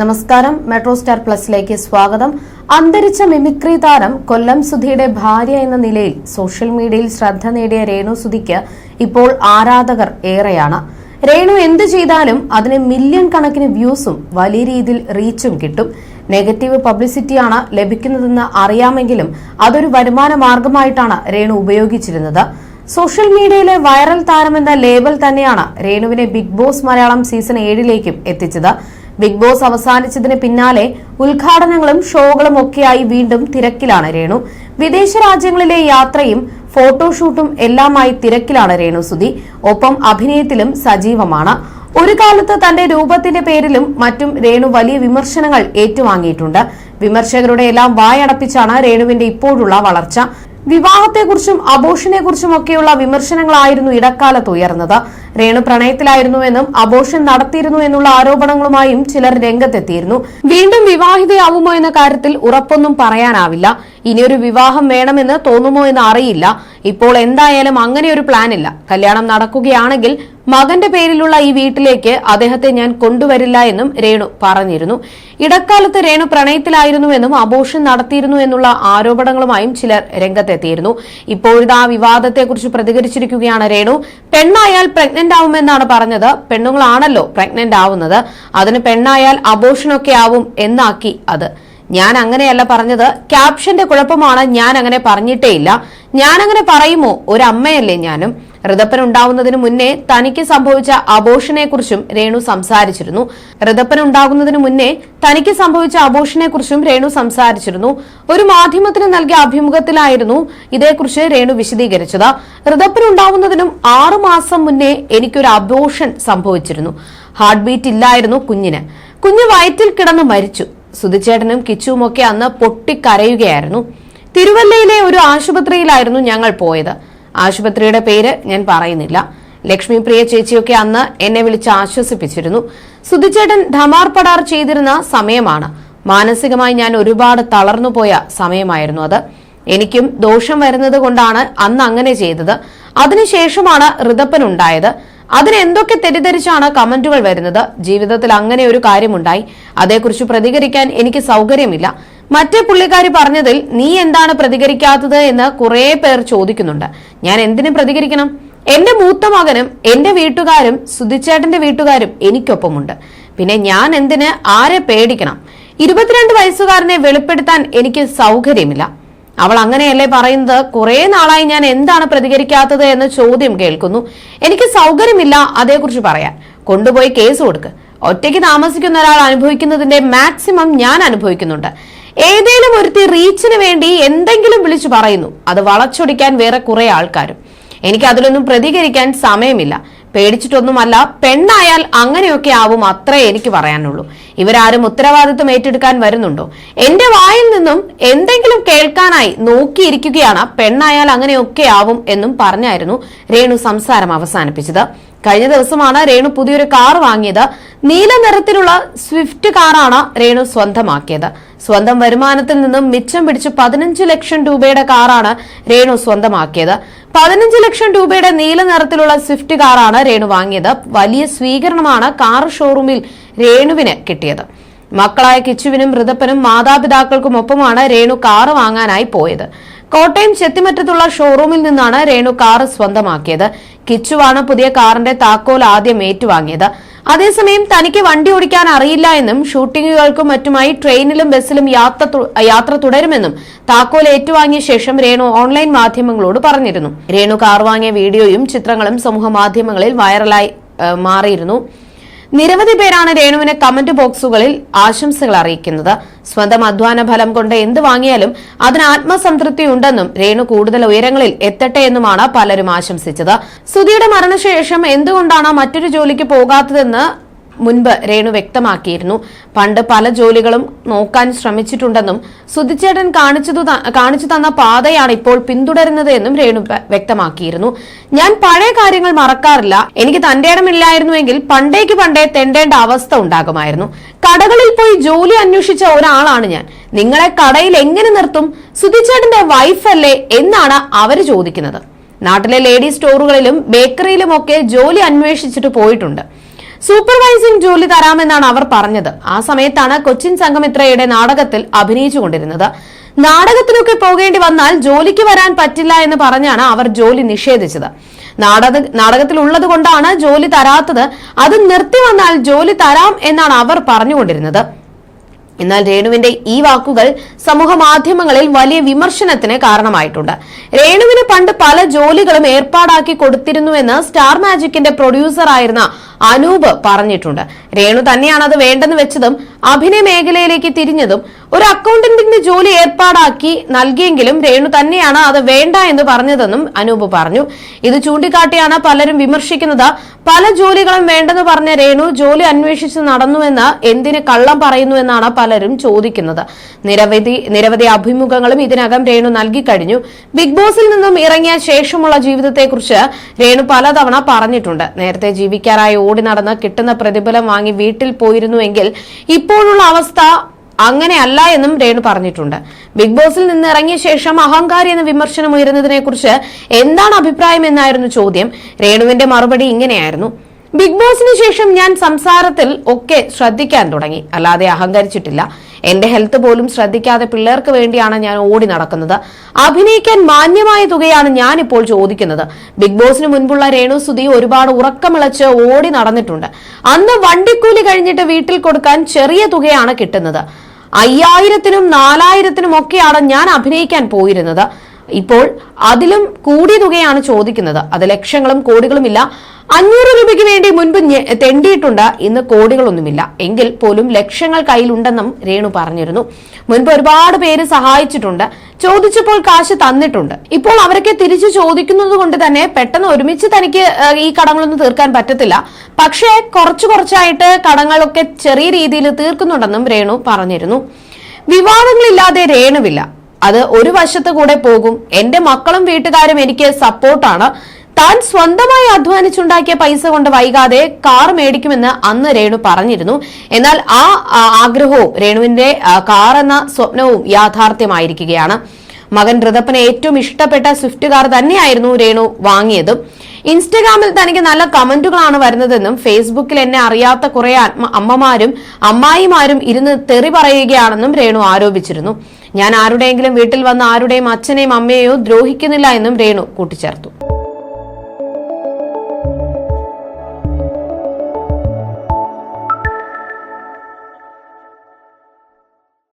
നമസ്കാരം. Metro star പ്ലസിലേക്ക് സ്വാഗതം. അന്തരിച്ച മിമിക്രി താരം കൊല്ലം സുധിയുടെ ഭാര്യ എന്ന നിലയിൽ സോഷ്യൽ മീഡിയയിൽ ശ്രദ്ധ നേടിയ രേണു സുധിക്ക് ഇപ്പോൾ ആരാധകർ ഏറെയാണ്. രേണു എന്ത് ചെയ്താലും അതിന് മില്യൺ കണക്കിന് വ്യൂസും വലിയ രീതിയിൽ റീച്ചും കിട്ടും. നെഗറ്റീവ് പബ്ലിസിറ്റിയാണ് ലഭിക്കുന്നതെന്ന് അറിയാമെങ്കിലും അതൊരു വരുമാന മാർഗമായിട്ടാണ് രേണു ഉപയോഗിച്ചിരുന്നത്. സോഷ്യൽ മീഡിയയിലെ വൈറൽ താരമെന്ന ലേബൽ തന്നെയാണ് രേണുവിനെ ബിഗ് ബോസ് മലയാളം സീസൺ ഏഴിലേക്കും എത്തിച്ചത്. ബിഗ് ബോസ് അവസാനിച്ചതിന് പിന്നാലെ ഉദ്ഘാടനങ്ങളും ഷോകളും ഒക്കെയായി വീണ്ടും തിരക്കിലാണ് രേണു. വിദേശ രാജ്യങ്ങളിലെ യാത്രയും ഫോട്ടോഷൂട്ടും എല്ലാമായി തിരക്കിലാണ് രേണു സുധി. ഒപ്പം അഭിനയത്തിലും സജീവമാണ്. ഒരു കാലത്ത് തന്റെ രൂപത്തിന്റെ പേരിലും മറ്റും രേണു വലിയ വിമർശനങ്ങൾ ഏറ്റുവാങ്ങിയിട്ടുണ്ട്. വിമർശകരുടെ എല്ലാം വായടപ്പിച്ചാണ് രേണുവിന്റെ ഇപ്പോഴുള്ള വളർച്ച. വിവാഹത്തെക്കുറിച്ചും അബോഷനെക്കുറിച്ചും ഒക്കെയുള്ള വിമർശനങ്ങളായിരുന്നു ഇടക്കാലത്ത് ഉയർന്നത്. രേണു പ്രണയത്തിലായിരുന്നുവെന്നും അബോഷൻ നടത്തിയിരുന്നു എന്നുള്ള ആരോപണങ്ങളുമായും ചിലർ രംഗത്തെത്തിയിരുന്നു. വീണ്ടും വിവാഹിതയാവുമോ എന്ന കാര്യത്തിൽ ഉറപ്പൊന്നും പറയാനാവില്ല. ഇനിയൊരു വിവാഹം വേണമെന്ന് തോന്നുമോ എന്ന് അറിയില്ല. ഇപ്പോൾ എന്തായാലും അങ്ങനെ ഒരു പ്ലാൻ ഇല്ല കല്യാണം നടക്കുകയാണെങ്കിൽ മകന്റെ പേരിലുള്ള ഈ വീട്ടിലേക്ക് അദ്ദേഹത്തെ ഞാൻ കൊണ്ടുവരില്ല എന്നും രേണു പറഞ്ഞിരുന്നു. ഇടക്കാലത്ത് രേണു പ്രണയത്തിലായിരുന്നുവെന്നും അബോഷൻ നടത്തിയിരുന്നു എന്നുള്ള ആരോപണങ്ങളുമായും ചിലർ രംഗത്തെത്തിയിരുന്നു. ഇപ്പോഴിതാ വിവാദത്തെക്കുറിച്ച് പ്രതികരിച്ചിരിക്കുകയാണ് രേണു. പെണ്ണായാൽ പ്രഗ്നന്റ് ആവുമെന്നാണ് പറഞ്ഞത്. പെണ്ണുങ്ങളാണല്ലോ പ്രഗ്നന്റ് ആവുന്നത്. അതിന് പെണ്ണായാൽ അബോഷനൊക്കെ ആവും എന്നാക്കി അത്. ഞാൻ അങ്ങനെയല്ല പറഞ്ഞത്. ക്യാപ്ഷന്റെ കുഴപ്പമാണ് ഞാൻ അങ്ങനെ പറഞ്ഞിട്ടേയില്ല. ഞാൻ അങ്ങനെ പറയുമോ? ഒരു അമ്മയല്ലേ ഞാനും. ഋതപ്പനുണ്ടാവുന്നതിന് മുന്നേ തനിക്ക് സംഭവിച്ച അബോഷനെക്കുറിച്ചും രേണു സംസാരിച്ചിരുന്നു. ഋതപ്പനുണ്ടാകുന്നതിന് മുന്നേ തനിക്ക് സംഭവിച്ച അബോഷനെക്കുറിച്ചും രേണു സംസാരിച്ചിരുന്നു. ഒരു മാധ്യമത്തിന് നൽകിയ അഭിമുഖത്തിലായിരുന്നു ഇതേക്കുറിച്ച് രേണു വിശദീകരിച്ചത്. ഋതപ്പനുണ്ടാവുന്നതിനും ഉണ്ടാവുന്നതിനും മാസം മുന്നേ എനിക്കൊരു അബോഷൻ സംഭവിച്ചിരുന്നു. ഹാർട്ട് ബീറ്റ് ഇല്ലായിരുന്നു കുഞ്ഞിന്. കുഞ്ഞ് വയറ്റിൽ കിടന്ന് മരിച്ചു. സുധിച്ചേട്ടനും കിച്ചുവുമൊക്കെ അന്ന് പൊട്ടിക്കരയുകയായിരുന്നു. തിരുവല്ലയിലെ ഒരു ആശുപത്രിയിലായിരുന്നു ഞങ്ങൾ പോയത്. ആശുപത്രിയുടെ പേര് ഞാൻ പറയുന്നില്ല. ലക്ഷ്മി പ്രിയ ചേച്ചിയൊക്കെ അന്ന് എന്നെ വിളിച്ച് ആശ്വസിപ്പിച്ചിരുന്നു. സുധിച്ചേട്ടൻ ധമാർപടാർ ചെയ്തിരുന്ന സമയമാണ്. മാനസികമായി ഞാൻ ഒരുപാട് തളർന്നുപോയ സമയമായിരുന്നു അത്. എനിക്കും ദോഷം വരുന്നത് കൊണ്ടാണ് അന്ന് അങ്ങനെ ചെയ്തത്. അതിനുശേഷമാണ് ഋതപ്പൻ ഉണ്ടായത്. അതിന് എന്തൊക്കെ തെറ്റിദ്ധരിച്ചാണ് കമന്റുകൾ വരുന്നത്? ജീവിതത്തിൽ അങ്ങനെ ഒരു കാര്യമുണ്ടായി. അതേക്കുറിച്ച് പ്രതികരിക്കാൻ എനിക്ക് സൗകര്യമില്ല. മറ്റേ പുള്ളിക്കാരി പറഞ്ഞതിൽ നീ എന്താണ് പ്രതികരിക്കാത്തത് എന്ന് കുറെ പേർ ചോദിക്കുന്നുണ്ട്. ഞാൻ എന്തിനു പ്രതികരിക്കണം? എന്റെ മൂത്ത മകനും എന്റെ വീട്ടുകാരും സുധിച്ചേട്ടന്റെ വീട്ടുകാരും എനിക്കൊപ്പമുണ്ട്. പിന്നെ ഞാൻ എന്തിന് ആരെ പേടിക്കണം? ഇരുപത്തിരണ്ട് വയസ്സുകാരനെ വെളിപ്പെടുത്താൻ എനിക്ക് സൗകര്യമില്ല. അവൾ അങ്ങനെയല്ലേ പറയുന്നത്? കുറെ നാളായി ഞാൻ എന്താണ് പ്രതികരിക്കാത്തത് എന്ന ചോദ്യം കേൾക്കുന്നു. എനിക്ക് സൗകര്യമില്ല അതേക്കുറിച്ച് പറയാൻ. കൊണ്ടുപോയി കേസ് കൊടുക്ക്. ഒറ്റയ്ക്ക് താമസിക്കുന്ന ഒരാൾ അനുഭവിക്കുന്നതിന്റെ മാക്സിമം ഞാൻ അനുഭവിക്കുന്നുണ്ട്. ഏതേലും ഒരുത്തി റീച്ചിന് വേണ്ടി എന്തെങ്കിലും വിളിച്ചു പറയുന്നു. അത് വളച്ചൊടിക്കാൻ വേറെ കുറെ ആൾക്കാരും. എനിക്ക് അതിലൊന്നും പ്രതികരിക്കാൻ സമയമില്ല. പേടിച്ചിട്ടൊന്നുമല്ല പെണ്ണായാൽ അങ്ങനെയൊക്കെ ആവും അത്രേ എനിക്ക് പറയാനുള്ളൂ. ഇവരാരും ഉത്തരവാദിത്വം ഏറ്റെടുക്കാൻ വരുന്നുണ്ടോ? എന്റെ വായിൽ നിന്നും എന്തെങ്കിലും കേൾക്കാനായി നോക്കിയിരിക്കുകയാണ് പെണ്ണായാൽ അങ്ങനെയൊക്കെ ആവും എന്നും പറഞ്ഞായിരുന്നു രേണു സംസാരം അവസാനിപ്പിച്ചത്. കഴിഞ്ഞ ദിവസമാണ് രേണു പുതിയൊരു കാർ വാങ്ങിയത്. നീല നിറത്തിലുള്ള സ്വിഫ്റ്റ് കാറാണ് രേണു സ്വന്തമാക്കിയത്. സ്വന്തം വരുമാനത്തിൽ നിന്നും മിച്ചം പിടിച്ച് പതിനഞ്ച് ലക്ഷം രൂപയുടെ കാറാണ് രേണു സ്വന്തമാക്കിയത്. പതിനഞ്ച് ലക്ഷം രൂപയുടെ നീല നിറത്തിലുള്ള സ്വിഫ്റ്റ് കാറാണ് രേണു വാങ്ങിയത്. വലിയ സ്വീകരണമാണ് കാർ ഷോറൂമിൽ രേണുവിന് കിട്ടിയത്. മക്കളായ കിച്ചുവിനും ഋതപ്പനും മാതാപിതാക്കൾക്കുമൊപ്പമാണ് രേണു കാർ വാങ്ങാനായി പോയത്. കോട്ടയം ചെത്തിമറ്റത്തുള്ള ഷോറൂമിൽ നിന്നാണ് രേണു കാർ സ്വന്തമാക്കിയത്. കിച്ചുവാണ് പുതിയ കാറിന്റെ താക്കോൽ ആദ്യം ഏറ്റുവാങ്ങിയത്. അതേസമയം തനിക്ക് വണ്ടി ഓടിക്കാൻ അറിയില്ല എന്നും ഷൂട്ടിങ്ങുകൾക്കും മറ്റുമായി ട്രെയിനിലും ബസ്സിലും യാത്ര തുടരുമെന്നും താക്കോൽ ഏറ്റുവാങ്ങിയ ശേഷം രേണു ഓൺലൈൻ മാധ്യമങ്ങളോട് പറഞ്ഞിരുന്നു. രേണു കാർ വാങ്ങിയ വീഡിയോയും ചിത്രങ്ങളും സമൂഹ മാധ്യമങ്ങളിൽ വൈറലായി മാറിയിരുന്നു. നിരവധി പേരാണ് രേണുവിന് കമന്റ് ബോക്സുകളിൽ ആശംസകൾ അറിയിക്കുന്നത്. സ്വന്തം അധ്വാന ഫലം കൊണ്ട് എന്ത് വാങ്ങിയാലും അതിന് ആത്മസംതൃപ്തി ഉണ്ടെന്നും രേണു കൂടുതൽ ഉയരങ്ങളിൽ എത്തട്ടെ എന്നുമാണ് പലരും ആശംസിച്ചത്. സുധിയുടെ മരണശേഷം എന്തുകൊണ്ടാണ് മറ്റൊരു ജോലിക്ക് പോകാത്തതെന്ന് മുൻപ് രേണു വ്യക്തമാക്കിയിരുന്നു. പണ്ട് പല ജോലികളും നോക്കാൻ ശ്രമിച്ചിട്ടുണ്ടെന്നും സുധിച്ചേട്ടൻ കാണിച്ചു കാണിച്ചു തന്ന പാതയാണ് ഇപ്പോൾ പിന്തുടരുന്നത് എന്നും രേണു വ്യക്തമാക്കിയിരുന്നു. ഞാൻ പഴയ കാര്യങ്ങൾ മറക്കാറില്ല. എനിക്ക് തന്റെ ഇടമില്ലായിരുന്നുവെങ്കിൽ പണ്ടേക്ക് പണ്ടേ തെണ്ടേണ്ട അവസ്ഥ ഉണ്ടാകുമായിരുന്നു. കടകളിൽ പോയി ജോലി അന്വേഷിച്ച ഒരാളാണ് ഞാൻ. നിങ്ങളെ കടയിൽ എങ്ങനെ നിർത്തും? സുധിച്ചേട്ടന്റെ വൈഫല്ലേ എന്നാണ് അവർ ചോദിക്കുന്നത്. നാട്ടിലെ ലേഡീസ് സ്റ്റോറുകളിലും ബേക്കറിയിലും ഒക്കെ ജോലി അന്വേഷിച്ചിട്ട് പോയിട്ടുണ്ട്. സൂപ്പർവൈസിംഗ് ജോലി തരാമെന്നാണ് അവർ പറഞ്ഞത്. ആ സമയത്താണ് കൊച്ചിൻ സംഘമിത്രയുടെ നാടകത്തിൽ അഭിനയിച്ചുകൊണ്ടിരുന്നത് നാടകത്തിനൊക്കെ പോകേണ്ടി വന്നാൽ ജോലിക്ക് വരാൻ പറ്റില്ല എന്ന് പറഞ്ഞാണ് അവർ ജോലി നിഷേധിച്ചത്. നാടക നാടകത്തിൽ ഉള്ളത് കൊണ്ടാണ് ജോലി തരാത്തത്. അത് നിർത്തി വന്നാൽ ജോലി തരാം എന്നാണ് അവർ പറഞ്ഞുകൊണ്ടിരുന്നത്. എന്നാൽ രേണുവിന്റെ ഈ വാക്കുകൾ സമൂഹ മാധ്യമങ്ങളിൽ വലിയ വിമർശനത്തിന് കാരണമായിട്ടുണ്ട്. രേണുവിന് പണ്ട് പല ജോലികളും ഏർപ്പാടാക്കി കൊടുത്തിരുന്നുവെന്ന് സ്റ്റാർ മാജിക്കിന്റെ പ്രൊഡ്യൂസർ ആയിരുന്ന അനൂപ് പറഞ്ഞിട്ടുണ്ട്. രേണു തന്നെയാണ് അത് വേണ്ടെന്ന് വെച്ചതും അഭിനയ മേഖലയിലേക്ക് തിരിഞ്ഞതും ഒരു അക്കൗണ്ടന്റിന്റെ ജോലി ഏർപ്പാടാക്കി നൽകിയെങ്കിലും രേണു തന്നെയാണ് അത് വേണ്ട എന്ന് പറഞ്ഞതെന്നും അനൂപ് പറഞ്ഞു. ഇത് ചൂണ്ടിക്കാട്ടിയാണ് പലരും വിമർശിക്കുന്നത് പല ജോലികളും വേണ്ടെന്ന് പറഞ്ഞ രേണു ജോലി അന്വേഷിച്ച് നടന്നുവെന്ന് എന്തിന് കള്ളം പറയുന്നു എന്നാണ് പലരും ചോദിക്കുന്നത്. നിരവധി നിരവധി അഭിമുഖങ്ങളും ഇതിനകം രേണു നൽകി കഴിഞ്ഞു. ബിഗ് ബോസിൽ നിന്നും ഇറങ്ങിയ ശേഷമുള്ള ജീവിതത്തെക്കുറിച്ച് രേണു പലതവണ പറഞ്ഞിട്ടുണ്ട്. നേരത്തെ ജീവിക്കാനായി ഓടി നടന്ന് കിട്ടുന്ന പ്രതിഫലം വാങ്ങി വീട്ടിൽ പോയിരുന്നുവെങ്കിൽ ഇപ്പോഴുള്ള അവസ്ഥ അങ്ങനെയല്ല എന്നും രേണു പറഞ്ഞിട്ടുണ്ട്. ബിഗ് ബോസിൽ നിന്ന് ഇറങ്ങിയ ശേഷം അഹങ്കാരി എന്ന വിമർശനം ഉയരുന്നതിനെ കുറിച്ച് എന്താണ് അഭിപ്രായം എന്നായിരുന്നു ചോദ്യം. രേണുവിന്റെ മറുപടി ഇങ്ങനെയായിരുന്നു. ബിഗ് ബോസിന് ശേഷം ഞാൻ സംസാരത്തിൽ ഒക്കെ ശ്രദ്ധിക്കാൻ തുടങ്ങി. അല്ലാതെ അഹങ്കരിച്ചിട്ടില്ല. എന്റെ ഹെൽത്ത് പോലും ശ്രദ്ധിക്കാതെ പിള്ളേർക്ക് വേണ്ടിയാണ് ഞാൻ ഓടി നടക്കുന്നത്. അഭിനയിക്കാൻ മാന്യമായ തുകയാണ് ഞാൻ ഇപ്പോൾ ചോദിക്കുന്നത്. ബിഗ് ബോസിന് മുൻപുള്ള രേണു സുധി ഒരുപാട് ഉറക്കമിളച്ച് ഓടി നടന്നിട്ടുണ്ട്. അന്ന് വണ്ടിക്കൂലി കഴിഞ്ഞിട്ട് വീട്ടിൽ കൊടുക്കാൻ ചെറിയ തുകയാണ് കിട്ടുന്നത്. അയ്യായിരത്തിനും നാലായിരത്തിനും ഒക്കെയാണ് ഞാൻ അഭിനയിക്കാൻ പോയിരുന്നത്. ഇപ്പോൾ അതിലും കൂടിയ തുകയാണ് ചോദിക്കുന്നത്. അത് ലക്ഷങ്ങളും കോടികളുമില്ല. അഞ്ഞൂറ് രൂപയ്ക്ക് വേണ്ടി മുൻപ് തെണ്ടിയിട്ടുണ്ട്. ഇന്ന് കോടികളൊന്നുമില്ല. എങ്കിൽ പോലും ലക്ഷങ്ങൾ കയ്യിലുണ്ടെന്നും രേണു പറഞ്ഞിരുന്നു. മുൻപ് ഒരുപാട് പേര് സഹായിച്ചിട്ടുണ്ട്. ചോദിച്ചപ്പോൾ കാശ് തന്നിട്ടുണ്ട്. ഇപ്പോൾ അവരൊക്കെ തിരിച്ചു ചോദിക്കുന്നത് കൊണ്ട് തന്നെ പെട്ടെന്ന് ഒരുമിച്ച് തനിക്ക് ഈ കടങ്ങളൊന്നും തീർക്കാൻ പറ്റത്തില്ല. പക്ഷേ കുറച്ചു കുറച്ചായിട്ട് കടങ്ങളൊക്കെ ചെറിയ രീതിയിൽ തീർക്കുന്നുണ്ടെന്നും രേണു പറഞ്ഞിരുന്നു. വിവാദങ്ങളില്ലാതെ രേണുവില്ല. അത് ഒരു വശത്ത് കൂടെ പോകും. എന്റെ മക്കളും വീട്ടുകാരും എനിക്ക് സപ്പോർട്ടാണ്. താൻ സ്വന്തമായി അധ്വാനിച്ചുണ്ടാക്കിയ പൈസ കൊണ്ട് വൈകാതെ കാർ മേടിക്കുമെന്ന് അന്ന് രേണു പറഞ്ഞിരുന്നു. എന്നാൽ ആ ആഗ്രഹവും രേണുവിന്റെ കാർ എന്ന സ്വപ്നവും യാഥാർത്ഥ്യമായിരിക്കുകയാണ്. മകൻ ഋതപ്പന് ഏറ്റവും ഇഷ്ടപ്പെട്ട സ്വിഫ്റ്റ് കാർ തന്നെയായിരുന്നു രേണു വാങ്ങിയതും. ഇൻസ്റ്റഗ്രാമിൽ തനിക്ക് നല്ല കമന്റുകളാണ് വരുന്നതെന്നും ഫേസ്ബുക്കിൽ എന്നെ അറിയാത്ത കുറെ അമ്മ- അമ്മമാരും അമ്മായിമാരും ഇരുന്ന് തെറി പറയുകയാണെന്നും രേണു ആരോപിച്ചിരുന്നു. ഞാൻ ആരുടെയെങ്കിലും വീട്ടിൽ വന്ന് ആരുടെയും അച്ഛനെയും അമ്മയെയോ ദ്രോഹിക്കുന്നില്ല എന്നും രേണു കൂട്ടിച്ചേർത്തു.